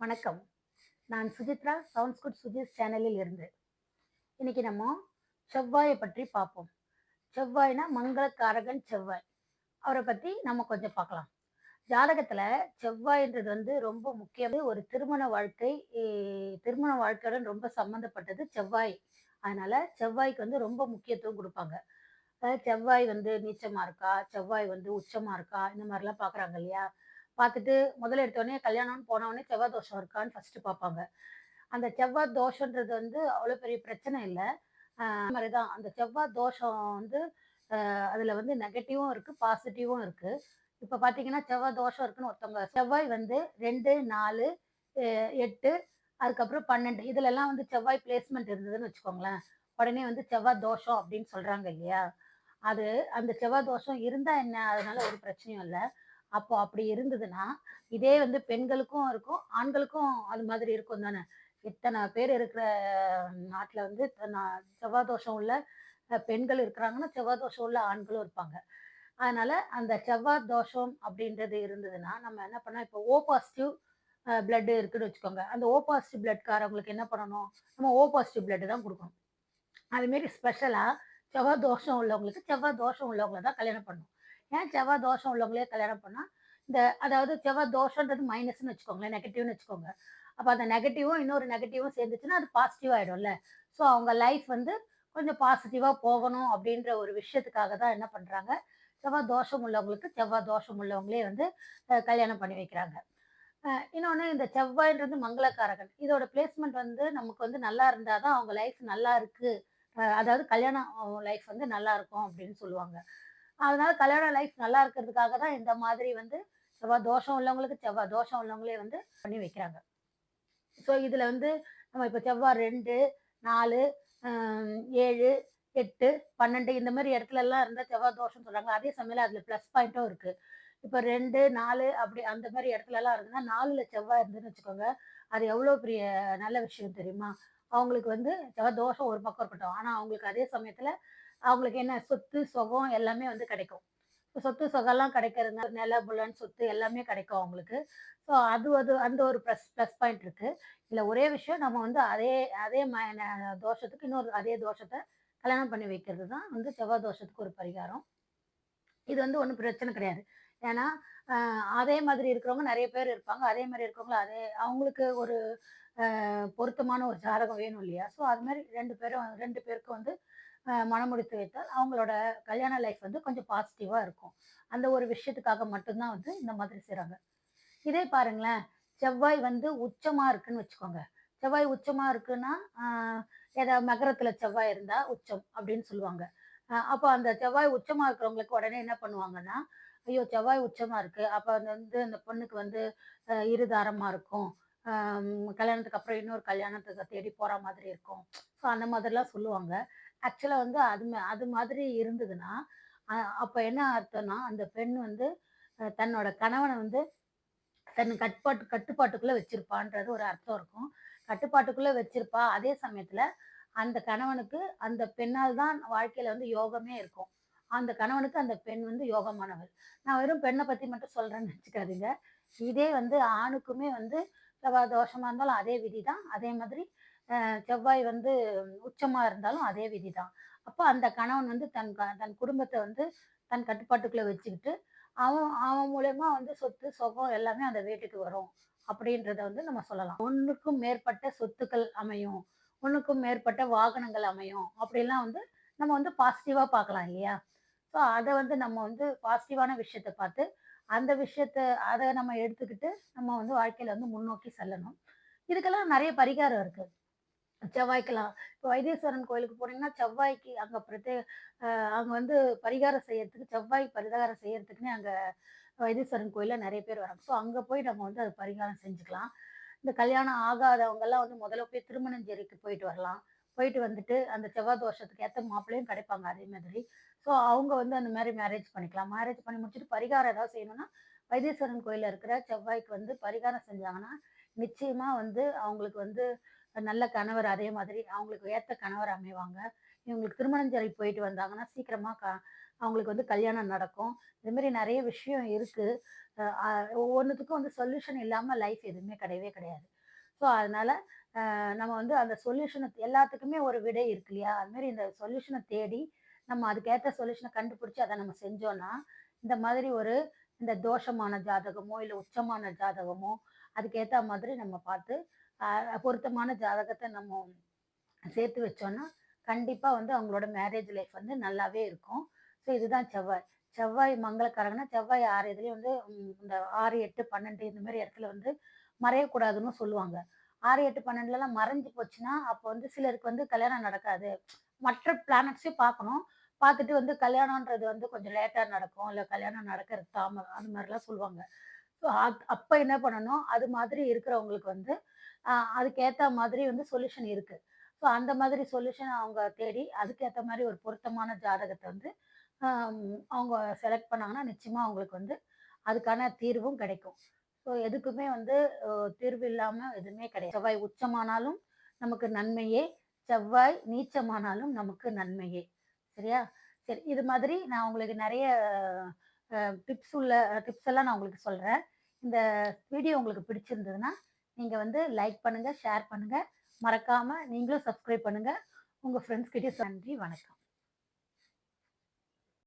வணக்கம். நான் Suchitra sounds good Sujith சேனலில் இருந்து. இன்னைக்கு நம்ம செவ்வாயை பற்றி பார்ப்போம். செவ்வாய்னா மங்களக்காரகன் செவ்வாய். அவரை பற்றி நம்ம கொஞ்சம் பார்க்கலாம். ஜாதகத்தில் செவ்வாய்ன்றது வந்து ரொம்ப முக்கியம் ஒரு திருமண வாழ்க்கை திருமண வாழ்க்கையுடன் ரொம்ப சம்மந்தப்பட்டது செவ்வாய். அதனால செவ்வாய்க்கு வந்து ரொம்ப முக்கியத்துவம் கொடுப்பாங்க. செவ்வாய் வந்து நீச்சமாக இருக்கா? செவ்வாய் வந்து உச்சமாக இருக்கா? இந்த மாதிரிலாம் பார்க்குறாங்க இல்லையா? பார்த்துட்டு முதல்ல எடுத்தோடனே கல்யாணம்னு போனவொடனே செவ்வாய் தோஷம் இருக்கான்னு ஃபர்ஸ்ட் பார்ப்பாங்க. அந்த செவ்வாய் தோஷன்றது வந்து அவ்வளோ பெரிய பிரச்சனை இல்லை. மாதிரி தான் அந்த செவ்வாய் தோஷம் வந்து அதில் வந்து நெகட்டிவும் இருக்குது பாசிட்டிவும் இருக்குது இப்போ பார்த்தீங்கன்னா செவ்வாய் தோஷம் இருக்குன்னு ஒருத்தவங்க செவ்வாய் வந்து ரெண்டு நாலு எட்டு அதுக்கப்புறம் பன்னெண்டு. இதுலலாம் வந்து செவ்வாய் பிளேஸ்மெண்ட் இருந்ததுன்னு வச்சுக்கோங்களேன். உடனே வந்து செவ்வாய் தோஷம் அப்படின்னு சொல்கிறாங்க இல்லையா? அது அந்த செவ்வாய் தோஷம் இருந்தால் என்ன? அதனால ஒரு பிரச்சனையும் இல்லை. அப்போ அப்படி இருந்ததுன்னா இதே வந்து பெண்களுக்கும் இருக்கும் ஆண்களுக்கும் அது மாதிரி இருக்கும் தானே? இத்தனை பேர் இருக்கிற நாட்டில் வந்து செவ்வாய் தோஷம் உள்ள பெண்கள் இருக்கிறாங்கன்னா செவ்வாய் தோஷம் உள்ள ஆண்களும் இருப்பாங்க. அதனால அந்த செவ்வாய் தோஷம் அப்படின்றது இருந்ததுன்னா நம்ம என்ன பண்ணோம் இப்போ ஓ பாசிட்டிவ் பிளட் இருக்குன்னு வச்சுக்கோங்க. அந்த ஓ பாசிட்டிவ் பிளட்காரவங்களுக்கு என்ன பண்ணணும்? நம்ம ஓ பாசிட்டிவ் பிளட் தான் கொடுக்கணும். அதுமாரி ஸ்பெஷலாக செவ்வாய் தோஷம் உள்ளவங்களுக்கு செவ்வாய் தோஷம் உள்ளவங்கள தான் கல்யாணம் பண்ணணும். ஏன் செவ்வாய் தோஷம் உள்ளவங்களே கல்யாணம் பண்ணால் இந்த அதாவது செவ்வாய் தோஷன்றது மைனஸ்னு வச்சுக்கோங்களேன் நெகட்டிவ்னு வச்சுக்கோங்க. அப்போ அந்த நெகட்டிவும் இன்னொரு நெகட்டிவும் சேர்ந்துச்சுன்னா அது பாசிட்டிவ் ஆகிடும்ல ஸோ அவங்க லைஃப் வந்து கொஞ்சம் பாசிட்டிவாக போகணும் அப்படின்ற ஒரு விஷயத்துக்காக தான் என்ன பண்ணுறாங்க செவ்வாய் தோஷம் உள்ளவங்களுக்கு செவ்வாய் தோஷம் உள்ளவங்களே வந்து கல்யாணம் பண்ணி வைக்கிறாங்க. இன்னொன்று இந்த செவ்வாய்ன்றது மங்களக்காரகன். இதோட பிளேஸ்மெண்ட் வந்து நமக்கு வந்து நல்லா இருந்தால் தான் அவங்க லைஃப் நல்லா இருக்குது அதாவது கல்யாணம் லைஃப் வந்து நல்லா இருக்கும் அப்படின்னு சொல்லுவாங்க. அதனால கல்யாண லைஃப் நல்லா இருக்கிறதுக்காக தான் இந்த மாதிரி வந்து செவ்வாய் தோஷம் உள்ளவங்களுக்கு செவ்வாய் தோஷம் உள்ளவங்களே வந்து பண்ணி வைக்கிறாங்க. ஸோ இதில் வந்து நம்ம இப்போ செவ்வாய் ரெண்டு நாலு ஏழு எட்டு பன்னெண்டு இந்த மாதிரி இடத்துல எல்லாம் இருந்தால் செவ்வாய் தோஷம் சொல்கிறாங்க அதே சமயம் அதில் ப்ளஸ் பாயிண்ட்டும் இருக்குது இப்போ ரெண்டு நாலு அப்படி அந்த மாதிரி இடத்துல எல்லாம் இருந்ததுன்னா நாலில் செவ்வாய் இருந்துன்னு வச்சுக்கோங்க. அது எவ்வளோ பெரிய நல்ல விஷயம் தெரியுமா? அவங்களுக்கு வந்து செவ்வாய் தோஷம் ஒரு பக்கம் இருக்கட்டும். ஆனால் அவங்களுக்கு அதே சமயத்தில் அவங்களுக்கு என்ன சொத்து சுகம் எல்லாமே வந்து கிடைக்கும். சொத்து சொகெல்லாம் கிடைக்கிறதுனால நில புலன் சொத்து எல்லாமே கிடைக்கும் அவங்களுக்கு. ஸோ அது அது அந்த ஒரு ப்ளஸ் ப்ளஸ் பாயிண்ட் இருக்கு. இல்லை ஒரே விஷயம் நம்ம வந்து அதே அதே ம- ந- தோஷத்துக்கு இன்னொரு அதே தோஷத்தை கல்யாணம் பண்ணி வைக்கிறது தான் வந்து செவ்வாய் தோஷத்துக்கு ஒரு பரிகாரம். இது வந்து ஒன்றும் பிரச்சனை கிடையாது. ஏன்னா அதே மாதிரி இருக்கிறவங்க நிறைய பேர் இருப்பாங்க. அதே மாதிரி இருக்கிறவங்க அதே அவங்களுக்கு ஒரு பொருத்தமான ஒரு ஜாதகம் வேணும் இல்லையா? ஸோ அது மாதிரி ரெண்டு பேரும் ரெண்டு பேருக்கும் வந்து மனமுடித்து வைத்தால் அவங்களோட கல்யாண லைஃப் வந்து கொஞ்சம் பாசிட்டிவாக இருக்கும். அந்த ஒரு விஷயத்துக்காக மட்டும்தான் வந்து இந்த மாதிரி செய்கிறாங்க இதே பாருங்களேன். செவ்வாய் வந்து உச்சமாக இருக்குன்னு வச்சுக்கோங்க. செவ்வாய் உச்சமாக இருக்குன்னா ஏதாவது மகரத்தில் செவ்வாய் இருந்தால் உச்சம் அப்படின்னு சொல்லுவாங்க. அப்போ அந்த செவ்வாய் உச்சமாக இருக்கிறவங்களுக்கு உடனே என்ன பண்ணுவாங்கன்னா ஐயோ செவ்வாய் உச்சமாக இருக்குது அப்போ அது வந்து அந்த பொண்ணுக்கு வந்து இருதாரமாக இருக்கும். கல்யாணத்துக்கு அப்புறம் இன்னொரு கல்யாணத்துக்கு தேடி போகிற மாதிரி இருக்கும். ஸோ அந்த மாதிரிலாம் சொல்லுவாங்க. ஆக்சுவலாக வந்து அது அது மாதிரி இருந்ததுன்னா அப்போ என்ன அர்த்தம்னா அந்த பெண் வந்து தன்னோட கணவனை வந்து தன் கட்டுப்பாட்டு கட்டுப்பாட்டுக்குள்ளே வச்சிருப்பான்றது ஒரு அர்த்தம் இருக்கும். கட்டுப்பாட்டுக்குள்ளே வச்சிருப்பா. அதே சமயத்தில் அந்த கணவனுக்கு அந்த பெண்ணால் தான் வாழ்க்கையில வந்து யோகமே இருக்கும். அந்த கணவனுக்கு அந்த பெண் வந்து யோகமானவள். நான் வெறும் பெண்ணை பத்தி மட்டும் சொல்றேன்னு வச்சுக்காதீங்க இதே வந்து ஆணுக்குமே வந்து செவ்வாய் தோஷமா இருந்தாலும் அதே விதி தான் அதே மாதிரி செவ்வாய் வந்து உச்சமா இருந்தாலும் அதே விதி தான் அப்போ அந்த கணவன் வந்து தன் க- தன் குடும்பத்தை வந்து தன் கட்டுப்பாட்டுக்குள்ள வச்சுக்கிட்டு அவன் அவன் மூலயமா வந்து சொத்து சுகம் எல்லாமே அந்த வீட்டுக்கு வரும். அப்படின்றத வந்து நம்ம சொல்லலாம். ஒன்றுக்கும் மேற்பட்ட சொத்துக்கள் அமையும். ஒன்றுக்கும் மேற்பட்ட வாகனங்கள் அமையும். அப்படிலாம் வந்து நம்ம வந்து பாசிட்டிவாக பார்க்கலாம் இல்லையா? ஸோ அதை வந்து நம்ம வந்து பாசிட்டிவான விஷயத்தை பார்த்து அந்த விஷயத்த அதை நம்ம எடுத்துக்கிட்டு நம்ம வந்து வாழ்க்கையில் வந்து முன்னோக்கி செல்லணும். இதுக்கெல்லாம் நிறைய பரிகாரம் இருக்குது செவ்வாய்க்கெல்லாம். இப்போ வைத்தீஸ்வரன் கோயிலுக்கு போனீங்கன்னா செவ்வாய்க்கு அங்கே பிரத்யேக அங்கே வந்து பரிகாரம் செய்யறதுக்கு செவ்வாய் பரிகாரம் செய்யறதுக்குன்னே அங்கே வைத்தீஸ்வரன் கோயிலில் நிறைய பேர் வராங்க. ஸோ அங்கே போய் நம்ம வந்து அது பரிகாரம் செஞ்சுக்கலாம். இந்த கல்யாணம் ஆகாதவங்க எல்லாம் வந்து முதல்ல போய் திருமணஞ்சேரிக்கு போயிட்டு வரலாம். போயிட்டு வந்துட்டு அந்த செவ்வாய் தோஷத்துக்கு ஏற்ற மாப்பிள்ளையும் கிடைப்பாங்க அதே மாதிரி. ஸோ அவங்க வந்து அந்த மாதிரி மேரேஜ் பண்ணிக்கலாம். மேரேஜ் பண்ணி முடிச்சுட்டு பரிகாரம் ஏதாவது செய்யணும்னா வைத்தீஸ்வரன் கோயிலில் இருக்கிற செவ்வாய்க்கு வந்து பரிகாரம் செஞ்சாங்கன்னா நிச்சயமா வந்து அவங்களுக்கு வந்து நல்ல கணவர் அதே மாதிரி அவங்களுக்கு ஏற்ற கணவர் அமைவாங்க. இவங்களுக்கு திருமணஞ்சேரி போயிட்டு வந்தாங்கன்னா சீக்கிரமா க அவங்களுக்கு வந்து கல்யாணம் நடக்கும். இது மாதிரி நிறைய விஷயம் இருக்கு. ஒவ்வொன்றுத்துக்கும் வந்து சொல்யூஷன் இல்லாமல் லைஃப் எதுவுமே கிடையவே கிடையாது. ஸோ அதனால நம்ம வந்து அந்த சொல்யூஷனை எல்லாத்துக்குமே ஒரு விடை இருக்கு இல்லையா? அது மாதிரி இந்த சொல்யூஷனை தேடி நம்ம அதுக்கேற்ற சொல்யூஷனை கண்டுபிடிச்சி அதை நம்ம செஞ்சோம்னா இந்த மாதிரி ஒரு இந்த தோஷமான ஜாதகமோ இல்லை உச்சமான ஜாதகமோ அதுக்கேற்ற மாதிரி நம்ம பார்த்து பொருத்தமான ஜாதகத்தை நம்ம சேர்த்து வச்சோன்னா கண்டிப்பாக வந்து அவங்களோட மேரேஜ் லைஃப் வந்து நல்லாவே இருக்கும். ஸோ இதுதான் செவ்வாய். செவ்வாய் மங்களக்காரங்கன்னா செவ்வாய் ஆறு இதுலேயும் வந்து இந்த ஆறு எட்டு பன்னெண்டு இந்த மாதிரி இடத்துல வந்து மறையக்கூடாதுன்னு சொல்லுவாங்க. ஆறு எட்டு பன்னெண்டுலலாம் மறைஞ்சு போச்சுன்னா அப்போ வந்து சிலருக்கு வந்து கல்யாணம் நடக்காது. மற்ற பிளானட்ஸையும் பார்க்கணும். பார்த்துட்டு வந்து கல்யாணன்றது வந்து கொஞ்சம் லேட்டாக நடக்கும். இல்லை கல்யாணம் நடக்கிறது தாமதம். அந்த மாதிரிலாம் சொல்லுவாங்க. ஸோ அப்போ என்ன பண்ணணும்? அது மாதிரி இருக்கிறவங்களுக்கு வந்து அதுக்கேற்ற மாதிரி வந்து சொல்யூஷன் இருக்கு. ஸோ அந்த மாதிரி சொல்யூஷன் அவங்க தேடி அதுக்கேற்ற மாதிரி ஒரு பொருத்தமான ஜாதகத்தை வந்து அவங்க செலக்ட் பண்ணாங்கன்னா நிச்சயமா அவங்களுக்கு வந்து அதுக்கான தீர்வும் கிடைக்கும். ஸோ எதுக்குமே வந்து தீர்வு இல்லாமல் எதுவுமே கிடையாது. செவ்வாய் உச்சமானாலும் நமக்கு நன்மையே. செவ்வாய் நீச்சமானாலும் நமக்கு நன்மையே. சரியா? சரி இது மாதிரி நான் உங்களுக்கு நிறைய டிப்ஸ் உள்ள டிப்ஸ் எல்லாம் நான் உங்களுக்கு சொல்கிறேன் இந்த வீடியோ உங்களுக்கு பிடிச்சிருந்ததுன்னா நீங்கள் வந்து லைக் பண்ணுங்கள் ஷேர் பண்ணுங்கள் மறக்காமல் நீங்களும் சப்ஸ்கிரைப் பண்ணுங்கள் உங்கள் ஃப்ரெண்ட்ஸ்கிட்டே நன்றி வணக்கம்.